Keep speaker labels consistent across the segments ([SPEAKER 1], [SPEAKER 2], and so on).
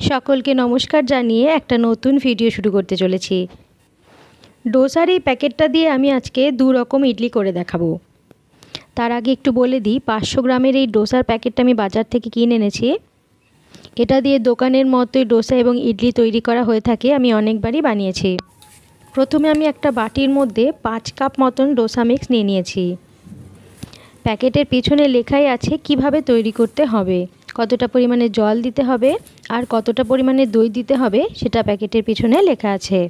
[SPEAKER 1] সকলকে নমস্কার জানিয়ে একটা নতুন ভিডিও শুরু করতে চলেছি। ডোসার এই প্যাকেটটা দিয়ে আমি আজকে দু রকম ইডলি করে দেখাবো। তার আগে একটু বলে দিই, পাঁচশো গ্রামের এই ডোসার প্যাকেটটা আমি বাজার থেকে কিনে এনেছি। এটা দিয়ে দোকানের মতোই ডোসা এবং ইডলি তৈরি করা হয়ে থাকে, আমি অনেকবারই বানিয়েছি। প্রথমে আমি একটা বাটির মধ্যে পাঁচ কাপ মতন ডোসা মিক্স নিয়ে নিয়েছি। প্যাকেটের পিছনে লেখাই আছে কীভাবে তৈরি করতে হবে। কতটা পরিমাণে জল দিতে হবে আর কতটা পরিমাণে দই দিতে হবে সেটা প্যাকেটের পিছনে লেখা আছে।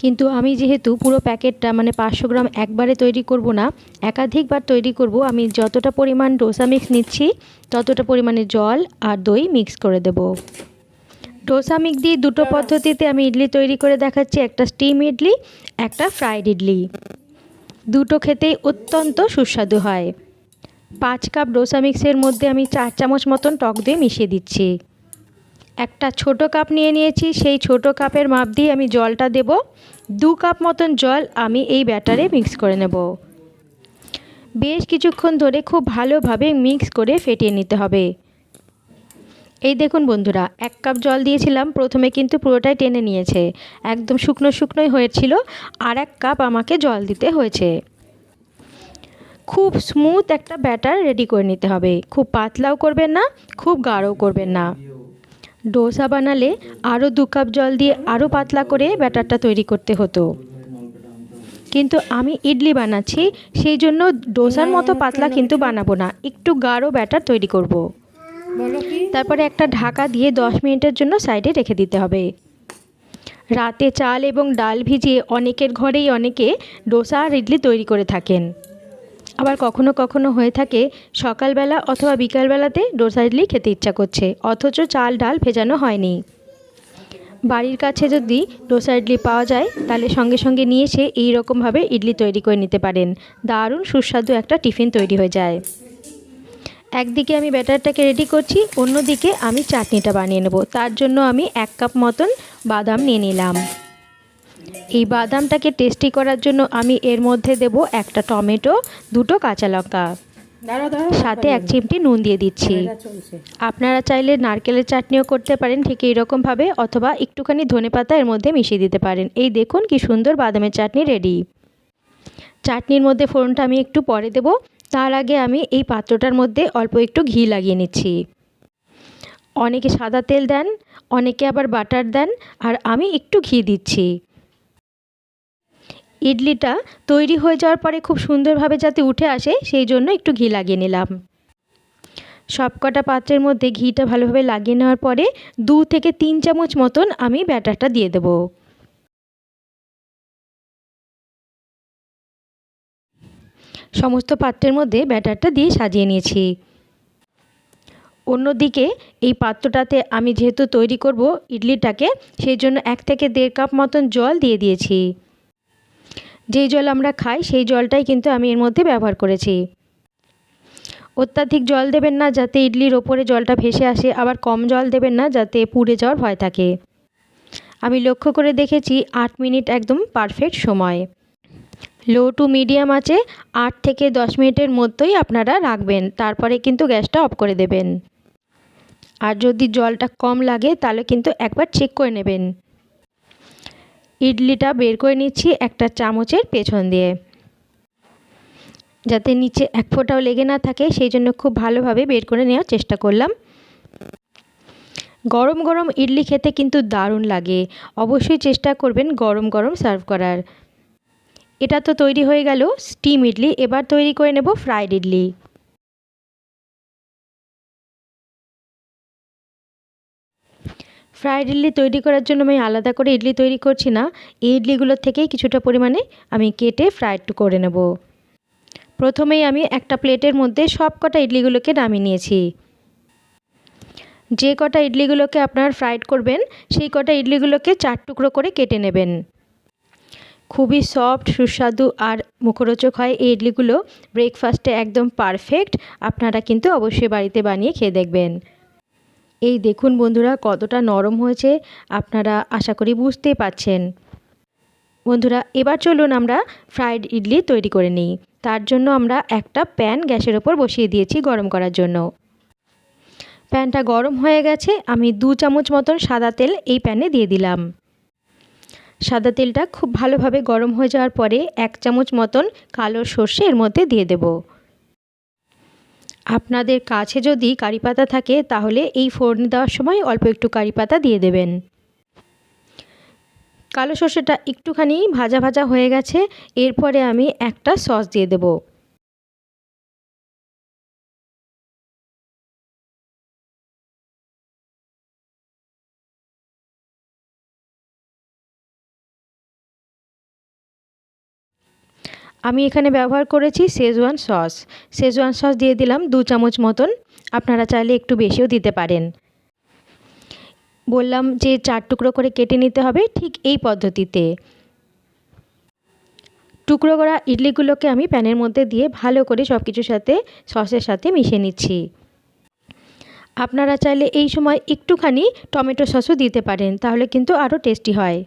[SPEAKER 1] কিন্তু আমি যেহেতু পুরো প্যাকেটটা মানে পাঁচশো গ্রাম একবারে তৈরি করব না, একাধিকবার তৈরি করব, আমি যতটা পরিমাণ ডোসা মিক্স নিচ্ছি, ততটা পরিমাণে জল আর দই মিক্স করে দেব। ডোসা মিক্স দিয়ে দুটো পদ্ধতিতে আমি ইডলি তৈরি করে দেখাচ্ছি, একটা স্টিম ইডলি, একটা ফ্রাইড ইডলি। দুটো খেতেই অত্যন্ত সুস্বাদু হয়। পাঁচ কাপ ডোসা মিক্সের মধ্যে আমি চার চামচ মতন টক দই মিশিয়ে দিচ্ছি। একটা ছোট কাপ নিয়ে নিয়েছি, সেই ছোট কাপের মাপ দিয়ে আমি জলটা দেব। দু কাপ মতন জল আমি এই ব্যাটারে মিক্স করে নেব। বেশ কিছুক্ষণ ধরে খুব ভালোভাবে মিক্স করে ফেটিয়ে নিতে হবে। এই দেখুন বন্ধুরা, এক কাপ জল দিয়েছিলাম, প্রথমে কিন্তু পুরোটাই টেনে নিয়েছে। একদম শুকনো শুকনোই হয়েছিল, আর এক কাপ আমাকে জল দিতে হয়েছে। খুব স্মুথ একটা ব্যাটার রেডি করে নিতে হবে। খুব পাতলাও করবেন না খুব গাঢ়ও করবেন না। ডোসা বানালে আরও দু কাপ জল দিয়ে আরও পাতলা করে ব্যাটারটা তৈরি করতে হতো। কিন্তু আমি ইডলি বানাচ্ছি সেই জন্য ডোসার মতো পাতলা কিন্তু বানাবো না একটু গাঢ় ব্যাটার তৈরি করব। তারপরে একটা ঢাকা দিয়ে দশ মিনিটের জন্য সাইডে রেখে দিতে হবে। রাতে চাল এবং ডাল ভিজিয়ে অনেকের ঘরেই অনেকে ডোসা আর ইডলি তৈরি করে থাকেন। আবার কখনো কখনো হয়ে থাকে সকালবেলা অথবা বিকালবেলাতে ডোসা ইডলি খেতে ইচ্ছা করছে, অথচ চাল ডাল ভেজানো হয়নি। বাড়ির কাছে যদি ডোসা ইডলি পাওয়া যায়, তাহলে সঙ্গে সঙ্গে নিয়ে এসে এই রকমভাবে ইডলি তৈরি করে নিতে পারেন। দারুণ সুস্বাদু একটা টিফিন তৈরি হয়ে যায়। একদিকে আমি ব্যাটারটাকে রেডি করছি, অন্যদিকে আমি চাটনিটা বানিয়ে নেব। তার জন্য আমি এক কাপ মতন বাদাম নিয়ে নিলাম। এই বাদামটাকে টেস্টি করার জন্য আমি এর মধ্যে দেব একটা টমেটো দুটো কাঁচা লঙ্কা। সাথে এক চিমটি নুন দিয়ে দিচ্ছি। আপনারা চাইলে নারকেলের চাটনিও করতে পারেন ঠিক এইরকমভাবে অথবা একটুখানি ধনে পাতা এর মধ্যে মিশিয়ে দিতে পারেন। এই দেখুন কি সুন্দর বাদামের চাটনি রেডি চাটনির মধ্যে ফোড়নটা আমি একটু পরে দেব। তার আগে আমি এই পাত্রটার মধ্যে অল্প একটু ঘি লাগিয়ে নিচ্ছি। অনেকে সাদা তেল দেন অনেকে আবার বাটার দেন আর আমি একটু ঘি দিচ্ছি। ইডলিটা তৈরি হয়ে যাওয়ার পরে খুব সুন্দরভাবে যাতে উঠে আসে, সেই জন্য একটু ঘি লাগিয়ে নিলাম। সবকটা পাত্রের মধ্যে ঘিটা ভালোভাবে লাগিয়ে নেওয়ার পরে দু থেকে তিন চামচ মতন আমি ব্যাটারটা দিয়ে দেব। সমস্ত পাত্রের মধ্যে ব্যাটারটা দিয়ে সাজিয়ে নিয়েছি। অন্যদিকে এই পাত্রটাতে আমি যেহেতু তৈরি করব ইডলিটাকে, সেই জন্য এক থেকে দেড় কাপ মতন জল দিয়ে দিয়েছি। যেই জল আমরা খাই, সেই জলটাই কিন্তু আমি এর মধ্যে ব্যবহার করেছি। অত্যাধিক জল দেবেন না যাতে ইডলির ওপরে জলটা ভেসে আসে, আবার কম জল দেবেন না যাতে পুড়ে যাওয়ার ভয় থাকে। আমি লক্ষ্য করে দেখেছি, আট মিনিট একদম পারফেক্ট সময়। লো টু মিডিয়াম আছে আট থেকে দশ মিনিটের মধ্যেই আপনারা রাখবেন, তারপরে কিন্তু গ্যাসটা অফ করে দেবেন। আর যদি জলটা কম লাগে, তাহলে কিন্তু একবার চেক করে নেবেন। ইডলিটা বের করে নিচ্ছি একটা চামচের পেছন দিয়ে। যাতে নিচে এক ফোঁটাও লেগে না থাকে, সেই জন্য খুব ভালোভাবে বের করে নেওয়ার চেষ্টা করলাম। গরম গরম ইডলি খেতে কিন্তু দারুণ লাগে। অবশ্যই চেষ্টা করবেন গরম গরম সার্ভ করার। এটা তো তৈরি হয়ে গেল, স্টিম ইডলি। এবার তৈরি করে নেব ফ্রাইড ইডলি। ফ্রাইড ইডলি তৈরি করার জন্য আমি আলাদা করে ইডলি তৈরি করছি না। এই ইডলিগুলোর থেকেই কিছুটা পরিমাণে আমি কেটে ফ্রাইড করে নেব। প্রথমেই আমি একটা প্লেটের মধ্যে সব কটা ইডলিগুলোকে নামিয়ে নিয়েছি। যে কটা ইডলিগুলোকে আপনার ফ্রাইড করবেন, সেই কটা ইডলিগুলোকে চার টুকরো করে কেটে নেবেন। খুবই সফট সুস্বাদু আর মুখরোচক হয় এই ইডলিগুলো। ব্রেকফাস্টে একদম পারফেক্ট আপনারা কিন্তু অবশ্যই বাড়িতে বানিয়ে খেয়ে দেখবেন। এই দেখুন বন্ধুরা, কতটা নরম হয়েছে, আপনারা আশা করি বুঝতেই পাচ্ছেন বন্ধুরা, এবার চলুন আমরা ফ্রাইড ইডলি তৈরি করে নিই। তার জন্য আমরা একটা প্যান গ্যাসের ওপর বসিয়ে দিয়েছি গরম করার জন্য। প্যানটা গরম হয়ে গেছে, আমি দু চামচ মতন সাদা তেল এই প্যানে দিয়ে দিলাম। সাদা তেলটা খুব ভালোভাবে গরম হয়ে যাওয়ার পরে এক চামচ মতন কালো সর্ষে এর মধ্যে দিয়ে দেব। আপনাদের কাছে যদি কারি পাতা থাকে, তাহলে এই ফোড়ন দেওয়ার সময় অল্প একটু কারি পাতা দিয়ে দেবেন। কালো সর্ষেটা একটুখানি ভাজা ভাজা হয়ে গেছে, এরপরে আমি একটা সস দিয়ে দেবো। আমি এখানে ব্যবহার করেছি শেজওয়ান সস শেজওয়ান সস দিয়ে দিলাম দু চামচ মতন। আপনারা চাইলে একটু বেশিও দিতে পারেন। বললাম যে চার টুকরো করে কেটে নিতে হবে ঠিক এই পদ্ধতিতে। টুকরো করা ইডলিগুলোকে আমি প্যানের মধ্যে দিয়ে ভালো করে সব কিছুর সাথে সসের সাথে মিশিয়ে নিচ্ছি। আপনারা চাইলে এই সময় একটুখানি টমেটো সসও দিতে পারেন, তাহলে কিন্তু আরও টেস্টি হয়।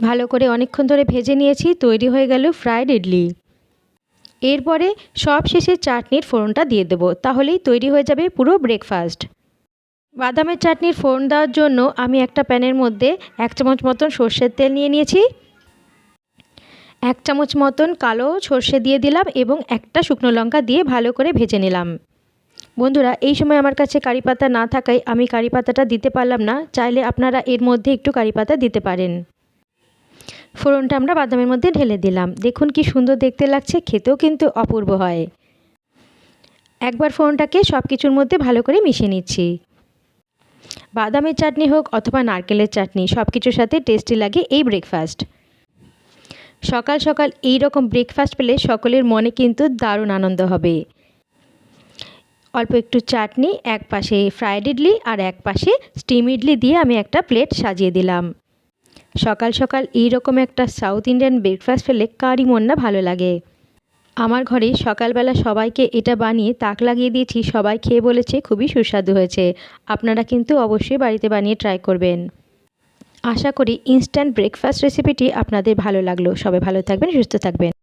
[SPEAKER 1] ভালো করে অনেকক্ষণ ধরে ভেজে নিয়েছি, তৈরি হয়ে গেল ফ্রায়েড ইডলি। এরপরে সব শেষে চাটনির ফোড়নটা দিয়ে দেবো, তাহলেই তৈরি হয়ে যাবে পুরো ব্রেকফাস্ট বাদামের চাটনির ফোড়ন দেওয়ার জন্য আমি একটা প্যানের মধ্যে এক চামচ মতন সর্ষের তেল নিয়ে নিয়েছি। এক চামচ মতন কালো সর্ষে দিয়ে দিলাম এবং একটা শুকনো লঙ্কা দিয়ে ভালো করে ভেজে নিলাম। বন্ধুরা, এই সময় আমার কাছে কারি পাতা না থাকায় আমি কারি পাতাটা দিতে পারলাম না, চাইলে আপনারা এর মধ্যে একটু কারি পাতা দিতে পারেন। ফোড়নটা আমরা বাদামের মধ্যে ঢেলে দিলাম। দেখুন কি সুন্দর দেখতে লাগছে, খেতেও কিন্তু অপূর্ব হয়। একবার ফোড়নটাকে সব কিছুর মধ্যে ভালো করে মিশিয়ে নিচ্ছি। বাদামের চাটনি হোক অথবা নারকেলের চাটনি সব কিছুর সাথে টেস্টি লাগে এই ব্রেকফাস্ট সকাল সকাল এই রকম ব্রেকফাস্ট পেলে সকলের মনে কিন্তু দারুণ আনন্দ হবে। অল্প একটু চাটনি এক পাশে ফ্রায়েড ইডলি আর এক পাশে স্টিম ইডলি দিয়ে আমি একটা প্লেট সাজিয়ে দিলাম। সকাল সকাল এই রকম একটা সাউথ ইন্ডিয়ান ব্রেকফাস্ট ফেলে কারই মন না ভালো লাগে। আমার ঘরে সকালবেলা সবাইকে এটা বানিয়ে তাক লাগিয়ে দিয়েছি, সবাই খেয়ে বলেছে খুবই সুস্বাদু হয়েছে। আপনারা কিন্তু অবশ্যই বাড়িতে বানিয়ে ট্রাই করবেন। আশা করি ইনস্ট্যান্ট ব্রেকফাস্ট রেসিপিটি আপনাদের ভালো লাগল। সবাই ভালো থাকবেন, সুস্থ থাকবেন।